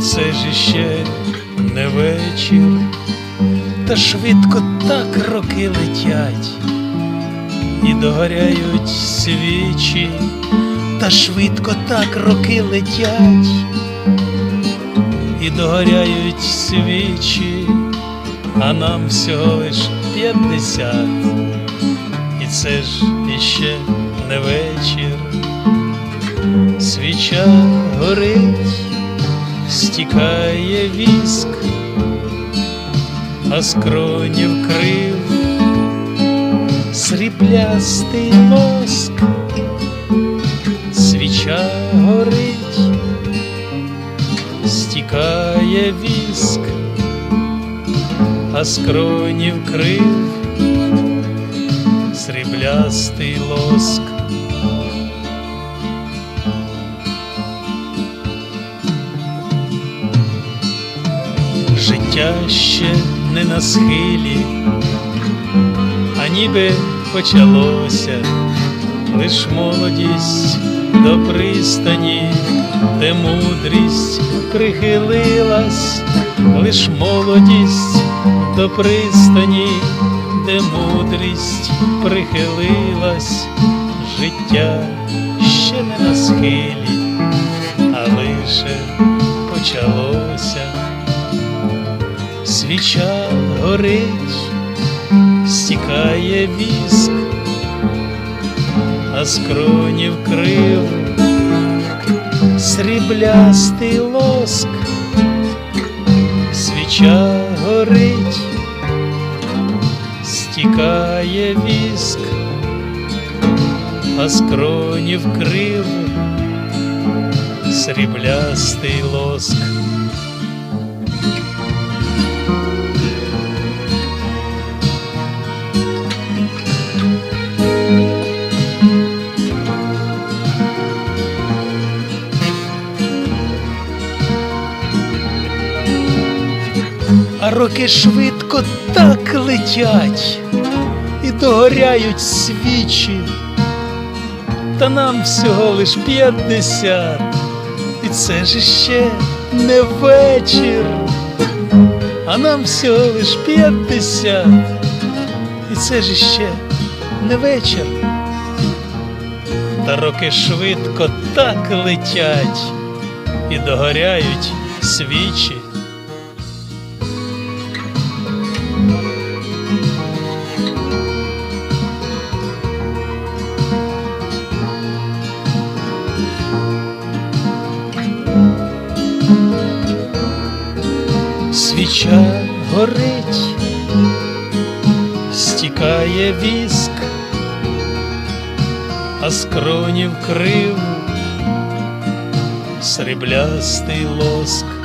це ж іще не вечір, та швидко так роки летять, і догоряють свічі, та швидко так роки летять, і догоряють свічі, а нам всього лиш п'ятдесят, і це ж іще не вечір. Свіча горить, стікає віск, а скронів крив, сріблястий воск, свіча горить, стікає віск, а скронів крив, сріблястий лоск. Життя ще не на схилі, а ніби почалося, лиш молодість до пристані, де мудрість прихилилась, лиш молодість до пристані, де мудрість прихилилась, життя ще не на схилі, а лише почалося свіча горить, стікає віск, а скронів крив, сріблястий лоск, свіча горить, стікає віск, а скронів крив, сріблястий лоск. Роки швидко так летять і догоряють свічі, та нам всього лиш п'ятдесят, і це ж ще не вечір, а нам всього лиш п'ятдесят, і це ж ще не вечір. Та роки швидко так летять і догоряють свічі. Свіча горить, стікає віск, а скронів крив, сріблястий лоск.